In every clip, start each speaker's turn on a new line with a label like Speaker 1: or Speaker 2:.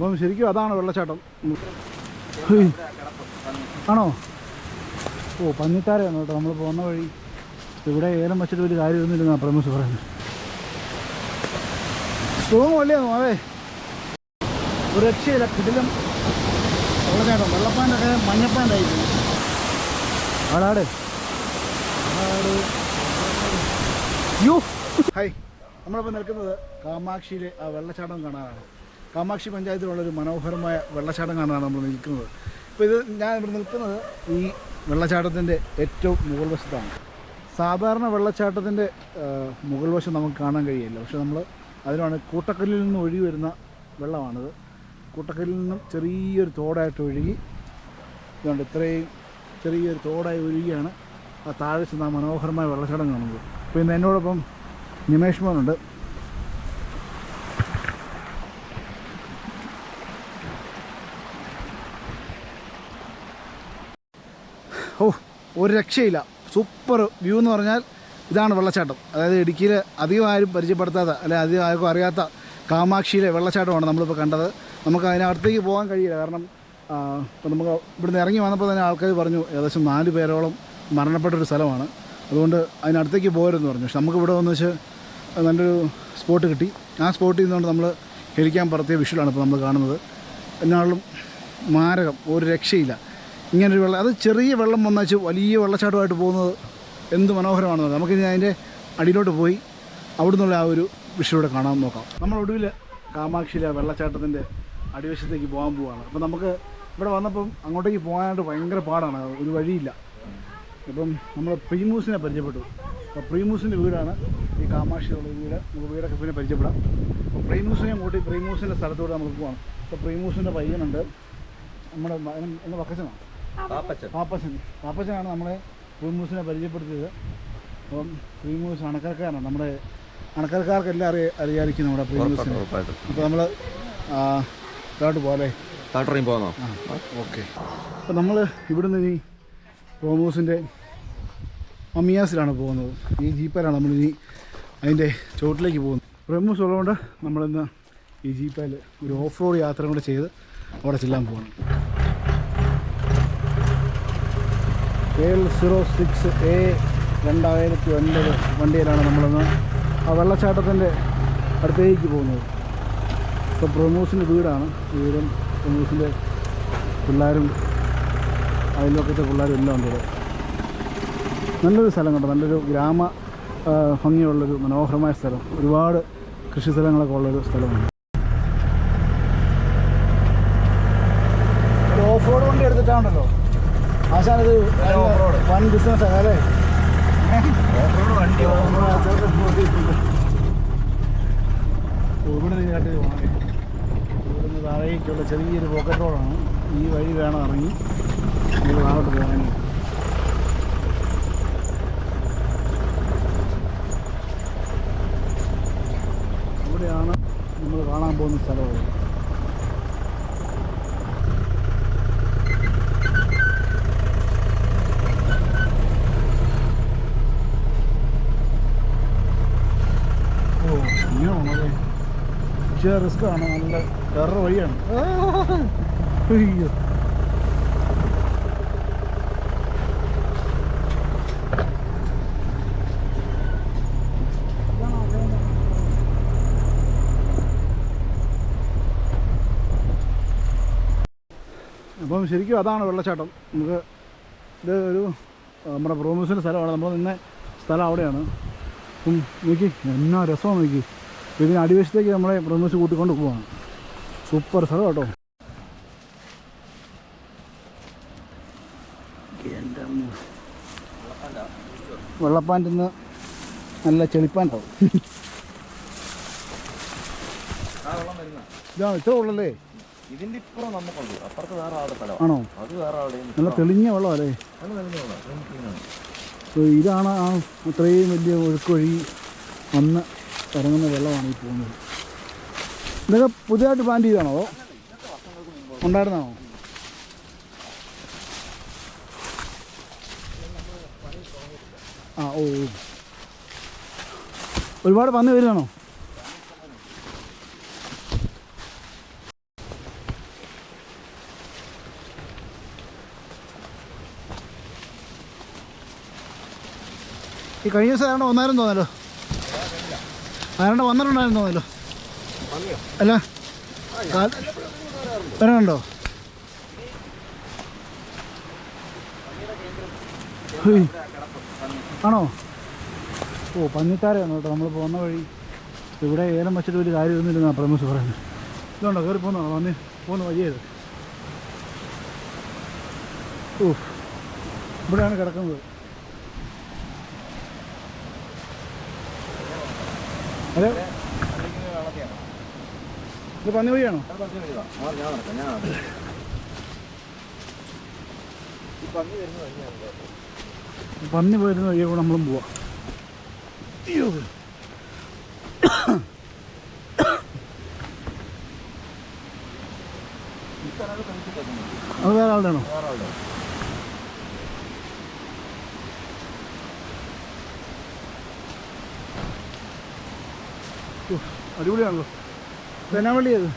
Speaker 1: അപ്പം ശരിക്കും അതാണ് വെള്ളച്ചാട്ടം. ആണോ? ഓ പന്നിത്താരയാണ് കേട്ടോ. നമ്മൾ പോകുന്ന വഴി ഇവിടെ ഏലം വെച്ചിട്ട് ഒരു കാര്യമൊന്നുമില്ലെന്നാണ് പ്രമോസ് പറയുന്നത്. സ്ട്രോങ് വള്ളിയാണോ അതെ ഒരു രക്ഷയില്ല കിടിലം വെള്ളച്ചാട്ടം. വെള്ളപ്പാന്റൊക്കെ മഞ്ഞപ്പാന്റായിരിക്കും ആടാട്. ആട് ഹൈ. നമ്മളിപ്പോൾ നിൽക്കുന്നത് കാമാക്ഷിയിലെ ആ വെള്ളച്ചാട്ടം കാണാനാണ്. കാമാക്ഷി പഞ്ചായത്തിലുള്ള ഒരു മനോഹരമായ വെള്ളച്ചാട്ടം കാണാനാണ് നമ്മൾ നിൽക്കുന്നത്. ഇപ്പോൾ ഇത് ഞാൻ ഇവിടെ നിൽക്കുന്നത് ഈ വെള്ളച്ചാട്ടത്തിന്റെ ഏറ്റവും മുകൾ വശത്താണ്. സാധാരണ വെള്ളച്ചാട്ടത്തിന്റെ മുകൾ വശം നമുക്ക് കാണാൻ കഴിയില്ല. പക്ഷെ നമ്മൾ അതിനാണ് കൂട്ടക്കല്ലിൽ നിന്ന് ഒഴുകി വരുന്ന വെള്ളമാണിത്. കൂട്ടക്കല്ലിൽ നിന്നും ചെറിയൊരു തോടായിട്ട് ഒഴുകി ഇതുകൊണ്ട് ഇത്രയും ചെറിയൊരു തോടായി ഒഴുകിയാണ് ആ താഴെ ചെന്ന് മനോഹരമായ വെള്ളച്ചാട്ടം കാണുന്നത്. അപ്പോൾ ഇന്ന് എന്നോടൊപ്പം നിമേഷ് മോനുണ്ട് ഓ ഒരു രക്ഷയില്ല. സൂപ്പർ വ്യൂ എന്ന് പറഞ്ഞാൽ ഇതാണ് വെള്ളച്ചാട്ടം. അതായത് ഇടുക്കിയിൽ അധികം ആരും പരിചയപ്പെടുത്താത്ത അല്ലെ അധികം ആർക്കും അറിയാത്ത കാമാക്ഷിയിലെ വെള്ളച്ചാട്ടമാണ് നമ്മളിപ്പോൾ കണ്ടത്. നമുക്ക് അതിനകത്തേക്ക് പോകാൻ കഴിയില്ല. കാരണം നമുക്ക് ഇവിടുന്ന് ഇറങ്ങി വന്നപ്പോൾ തന്നെ ആൾക്കാർ പറഞ്ഞു ഏകദേശം നാല് പേരോളം മരണപ്പെട്ടൊരു സ്ഥലമാണ്. അതുകൊണ്ട് അതിനടുത്തേക്ക് പോകരുതെന്ന് പറഞ്ഞു. പക്ഷെ നമുക്ക് ഇവിടെ വന്ന് വെച്ച് നല്ലൊരു സ്പോട്ട് കിട്ടി. ആ സ്പോട്ടിൽ നിന്നുകൊണ്ട് നമ്മൾ ഹെലിക്കാൻ പറത്തിയ വിഷുവാണ് ഇപ്പോൾ നമ്മൾ കാണുന്നത്. എന്നാളും മാരകം ഒരു രക്ഷയില്ല. ഇങ്ങനൊരു വെള്ളം അത് ചെറിയ വെള്ളം വന്നു വലിയ വെള്ളച്ചാട്ടമായിട്ട് പോകുന്നത് എന്ത് മനോഹരമാണെന്ന്. നമുക്ക് അതിന്റെ അടിയിലോട്ട് പോയി അവിടെ നിന്നുള്ള ആ ഒരു വിഷയോടെ കാണാൻ നോക്കാം. നമ്മൾ ഒടുവിൽ കാമാക്ഷിയിലെ വെള്ളച്ചാട്ടത്തിന്റെ അടിവശത്തേക്ക് പോകാൻ പോവാണ്. അപ്പം നമുക്ക് ഇവിടെ വന്നപ്പം അങ്ങോട്ടേക്ക് പോകാനായിട്ട് ഭയങ്കര പാടാണ്. ഒരു വഴിയില്ല. ഇപ്പം നമ്മൾ പ്രീമൂസിനെ പരിചയപ്പെട്ടു. അപ്പോൾ പ്രീമൂസിന്റെ വീടാണ് ഈ കാമാക്ഷിയുള്ള വീട്. നമുക്ക് വീടൊക്കെ പിന്നെ പരിചയപ്പെടാം. അപ്പോൾ പ്രീമൂസിനെ കൂട്ടി പ്രീമൂസിന്റെ സ്ഥലത്തൂടെ നമുക്ക് പോകണം അപ്പോൾ പ്രീമൂസിന്റെ പയ്യനുണ്ട്. നമ്മുടെ എന്റെ വക്കച്ചനാണ്. പാപ്പച്ചൻ. പാപ്പച്ചനാണ് നമ്മളെ പ്രീമൂസിനെ പരിചയപ്പെടുത്തിയത്. അപ്പം പ്രീമൂസ് അണക്കരക്കാരനാണ് നമ്മുടെ അണക്കരക്കാർക്കെല്ലാം അറിയ അറിയാതിരിക്കും നമ്മുടെ പ്രീമൂസിനെ അപ്പോൾ നമ്മൾ താട്ട് പോലെ
Speaker 2: താട്ടറിയും പോന്നോ?
Speaker 1: ആ ഓക്കെ. അപ്പോൾ നമ്മൾ ഇവിടുന്ന് ഇനി പ്രോമോസിന്റെ അമിയാസിലാണ് പോകുന്നത്. ഈ ജീപ്പിലാണ് നമ്മളിനി അതിന്റെ ചുവട്ടിലേക്ക് പോകുന്നത്. ബ്രഹ്മൂസ് ഉള്ളതുകൊണ്ട് നമ്മളിന്ന് ഈ ജീപ്പാൽ ഒരു ഓഫ് റോഡ് യാത്ര കൂടെ ചെയ്ത് അവിടെ ചെല്ലാൻ പോകണം K L zero six A രണ്ടായിരത്തി ഒൻപത് വണ്ടിയിലാണ് നമ്മളിന്ന് ആ വെള്ളച്ചാട്ടത്തിന്റെ അടുത്തേക്ക് പോകുന്നത്. ഇപ്പോൾ പ്രൊമോസിന്റെ വീടാണ്. വീടും പ്രൊമോസിന്റെ പിള്ളേരും അതിലൊക്കത്തെ പിള്ളേരും എല്ലാം ഉണ്ട് ഇവിടെ. നല്ലൊരു സ്ഥലം കേട്ടോ. നല്ലൊരു ഗ്രാമ ഭംഗിയുള്ളൊരു മനോഹരമായ സ്ഥലം. ഒരുപാട് കൃഷി സ്ഥലങ്ങളൊക്കെ ഉള്ളൊരു സ്ഥലമാണ്. ഓഫ് റോഡ് വണ്ടി എടുത്തിട്ടാണല്ലോ? ആശാനത് വൺ ബിസിനസ് അല്ലേ? ഇവിടെ നിന്ന് കാട്ടി പോകണേ ഇവിടുന്ന് താഴേക്കുള്ള ചെറിയൊരു പോക്കറ്റ് റോഡാണ് ഈ വഴി വേണം ഇറങ്ങി. നമ്മൾ താഴോട്ട് പോകാൻ. ഇവിടെയാണ് നമ്മൾ കാണാൻ പോകുന്ന സ്ഥലം. പക്ഷേ റിസ്ക് ആണ്. നല്ല ടെറർ വഴിയാണ്. അയ്യോ. അപ്പം ശരിക്കും അതാണ് വെള്ളച്ചാട്ടം. നമുക്ക് ഇത് ഒരു നമ്മുടെ പ്രോമിസിന്റെ സ്ഥലമാണ്. നമ്മൾ നിന്ന സ്ഥലം അവിടെയാണ്. അപ്പം നോക്കി. എന്നാ രസമാണ് നോക്കി. ഇതിന് അടിവശത്തേക്ക് നമ്മളെ പ്രോമിസ് കൂട്ടിക്കൊണ്ട് പോവാണ്. സൂപ്പർ സ്ഥലം കേട്ടോ. വെള്ളപ്പാന്റെ നിന്ന് നല്ല ചെളിപ്പാന്റാവും ഇതാണ് ഇത്ര ഉള്ളല്ലേ?
Speaker 2: ഇതിന്റെ ഇപ്പുറം നമുക്കുണ്ട് അപ്പുറത്ത് വേറെ ആളുടെ സ്ഥലം
Speaker 1: ആണോ?
Speaker 2: അത് വേറെ ആളുടെ
Speaker 1: നല്ല തെളിഞ്ഞ വെള്ളമല്ലേ?
Speaker 2: അത് നൽകുന്നതാണ്
Speaker 1: അപ്പോൾ ഇതാണ് ആ അത്രയും വലിയ ഒഴുക്കൊഴുകി വന്ന് ഇറങ്ങുന്ന വെള്ളമാണ് ഈ പോകുന്നത്. ഇതൊക്കെ പുതിയതായിട്ട് പ്ലാൻ ചെയ്താണോ അതോ ഉണ്ടായിരുന്നോ ആ ഓ ഒരുപാട് പന്നി വരുവാണോ? ഈ കഴിഞ്ഞ ദിവസം ഒന്നായിരം തോന്നലോ ആരാണ്ട് വന്നിട്ടുണ്ടായിരുന്നോ അല്ല. വരണുണ്ടോ. ആണോ? ഓ പന്നിത്താരയാണ് കേട്ടോ. നമ്മൾ പോകുന്ന വഴി ഇവിടെ ഏലം വെച്ചിട്ട് ഒരു കാര്യമൊന്നുമില്ലെന്നാണ് പ്രമേശ് പറയുന്നത്. ഇതുണ്ടോ? കയറി പോകുന്നോ വന്ന് പോകുന്ന വഴിയത് ഓ ഇവിടെയാണ് കിടക്കുന്നത്. അതെ? ഇത് പന്നി വഴിയാണോ?
Speaker 2: പന്നി
Speaker 1: വരുന്ന വഴിയെ കൂടെ നമ്മളും പോവാം. അയ്യോ അത് വേറെ ആളുടെ ആണോ?
Speaker 2: വേറെ ആളുടെ
Speaker 1: അടിപൊളിയാണല്ലോ. എന്നാ വള്ളി അത്.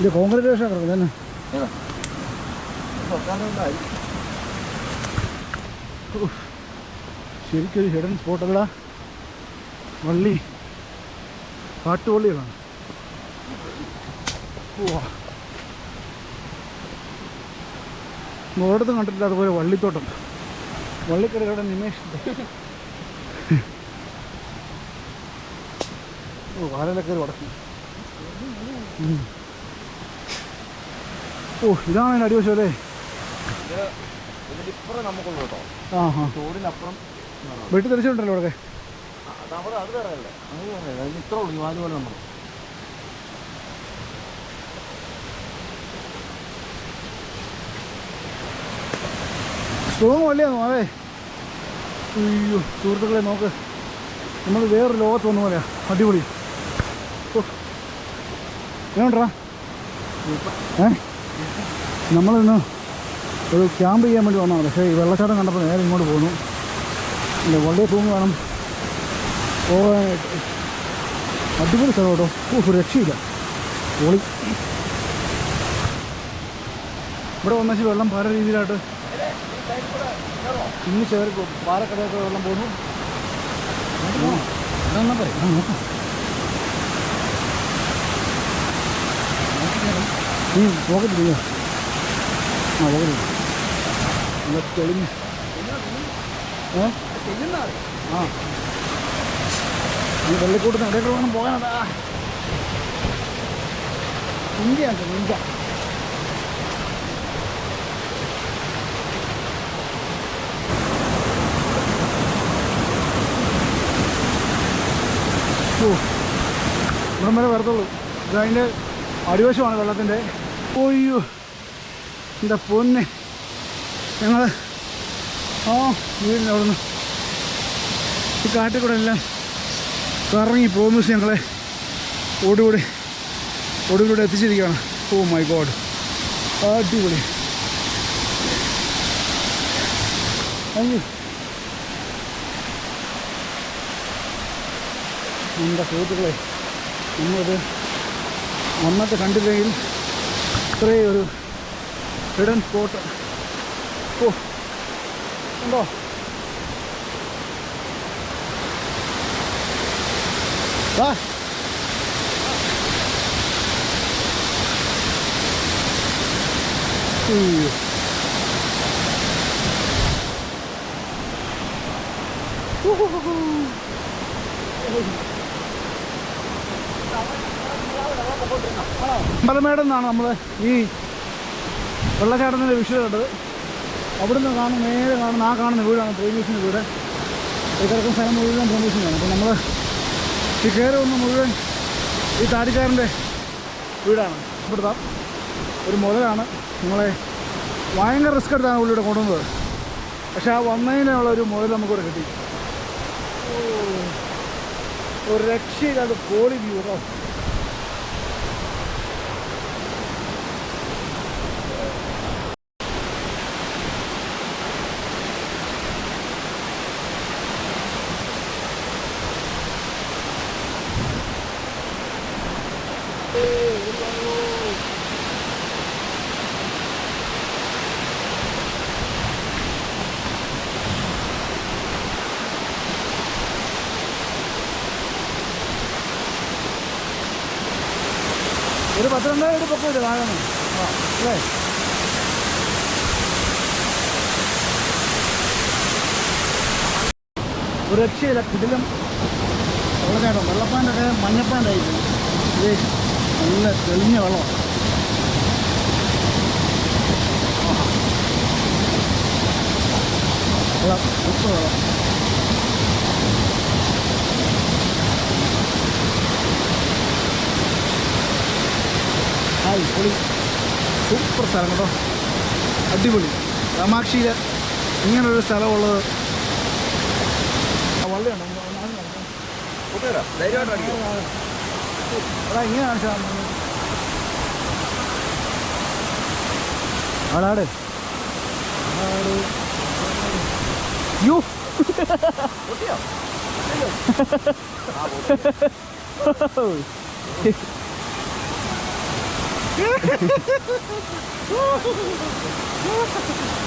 Speaker 1: ഇത് വേഷം കിടക്കുന്നത് തന്നെ ശരിക്കൊരു ഹിഡൻ സ്പോട്ടല്ല വള്ളി. കാട്ടുവള്ളികളാണ് ഓ ഒരിടത്തും കണ്ടിട്ടില്ല അതുപോലെ വള്ളിത്തോട്ടം. വള്ളിക്കടയുടെ നിമേഷ്. ഓ കാലയിലൊക്കെ ഒരു വടക്കും. ഓ ഇതാണ് അതിന്റെ അടിവശം അല്ലേ? ആ ഹാ വെട്ടി തെളിച്ചിട്ടുണ്ടല്ലോ ഇവിടെ.
Speaker 2: അത് വേറെ അല്ലേ? ഇത്ര ഉള്ളൂ ഈ വാൽ പോലെ നമ്മൾ
Speaker 1: വള്ളിയാണോ അതെ അയ്യോ സുഹൃത്തുക്കളെ നോക്ക്. നമ്മൾ വേറെ ലോകത്ത് വന്ന പോലെയാ. അടിപൊളി. എങ്ങോട്ടാ ഏ? നമ്മളിന്ന് ഒരു ക്യാമ്പ് ചെയ്യാൻ വേണ്ടി വന്നതാണ്. പക്ഷേ ഈ വെള്ളച്ചാട്ടം കണ്ടപ്പോൾ നേരെ ഇങ്ങോട്ട് പോന്നു. ഇല്ല വള്ളിയെ തൂങ്ങി വേണം. പോകാനായിട്ട് അടിപൊളി സ്ഥലം കേട്ടോ. ഓ ഒരു രക്ഷയില്ല. പൊളി. ഇവിടെ വന്നു വെള്ളം പല രീതിയിലായിട്ട് ഇന്ന് ചേർ പാലക്കടയൊക്കെ വെള്ളം പോകുന്നു അതെന്നാ പറയും? ആ, നോക്കാം. നീ പോകത്തില്ല ആ പോകത്തില്ല എന്നാ തെളിഞ്ഞ്. ഏ? ആ. ഈ വെള്ളിക്കൂട്ടത്തിന് ഇടയ്ക്ക് വേണം പോകാനതാ. ഇന്ത്യയാണ് ഇന്ത്യ ഓ ഇവിടം വരെ വരത്തുള്ളൂ. ഇത് അതിന്റെ അടിവശമാണ് വെള്ളത്തിന്റെ. ഓയ്യോ എന്താ പൊന്നെ. ഞങ്ങൾ ആ വീടിന്റെ അവിടെ നിന്ന് ഈ കാട്ടിൽ കൂടെ എല്ലാം കറങ്ങി പ്രോമിസ് ഞങ്ങളെ ഓടികൂടി ഒടുവിലൂടെ എത്തിച്ചിരിക്കുകയാണ്. ഓ മൈ ഗോഡ് അടിപൊളി. അയ്യോ നമ്മുടെ സുഹൃത്തുക്കളെ നമ്മളിത് വന്നിട്ട് കണ്ടില്ലെങ്കിൽ ഇത്രയും ഒരു ഹിഡൻ സ്പോട്ട് ഓ ഉണ്ടോ വാ Ooh. ഉഹുഹുഹു. അമ്പലമേട് നിന്നാണ് നമ്മൾ ഈ വെള്ളച്ചാട്ടത്തിന്റെ വിഷയം കണ്ടത്. നിന്ന് കാണുന്ന നേരെ കാണുന്ന ആ കാണുന്ന വീടാണ് പ്രേമീസിന്റെ വീട്. ഈ സ്ഥലം മുഴുവൻ പ്രേമീസിനാണ് അപ്പോൾ നമ്മൾ ഈ കയറി വന്ന മുഴുവൻ ഈ താടിക്കാരന്റെ വീടാണ്. ഇവിടുത്തെ ഒരു മുതലാണ്. നമ്മളെ ഭയങ്കര റിസ്ക് എടുത്താണ് പുള്ളിയുടെ കൊണ്ടുവന്നത്. പക്ഷെ ആ വന്നതിനുള്ള ഒരു മുതൽ നമുക്കിവിടെ കിട്ടി. ഒരു രക്ഷയില്ലാതെ പോളി വ്യൂ കേട്ടോ. പത്തിരണ്ടായിരം പൊക്കം ഇല്ല താഴെ അല്ലേ? ഒരു രക്ഷയില്ല കിടിലം വെള്ളച്ചാട്ടം വെള്ളപ്പാണ്ടൊക്കെ മഞ്ഞപ്പാണ്ടായിരിക്കും ഇത് നല്ല തെളിഞ്ഞ വെള്ളം ഉപ്പ് വെള്ളം. ഹായ് പൊളി സൂപ്പർ സ്ഥലം കേട്ടോ. അടിപൊളി. കാമാക്ഷിയിൽ ഇങ്ങനൊരു സ്ഥലമുള്ളത്. ആ വള്ളിയുണ്ടോ.
Speaker 2: കൂട്ടുകാരാ ധൈര്യമായിട്ട് അടിക്കും.
Speaker 1: എടാ ഇങ്ങനെ കാണിച്ചാൽ ആടാട്. ആട് യോ.
Speaker 2: പൊട്ടിയോ. Oh, my God.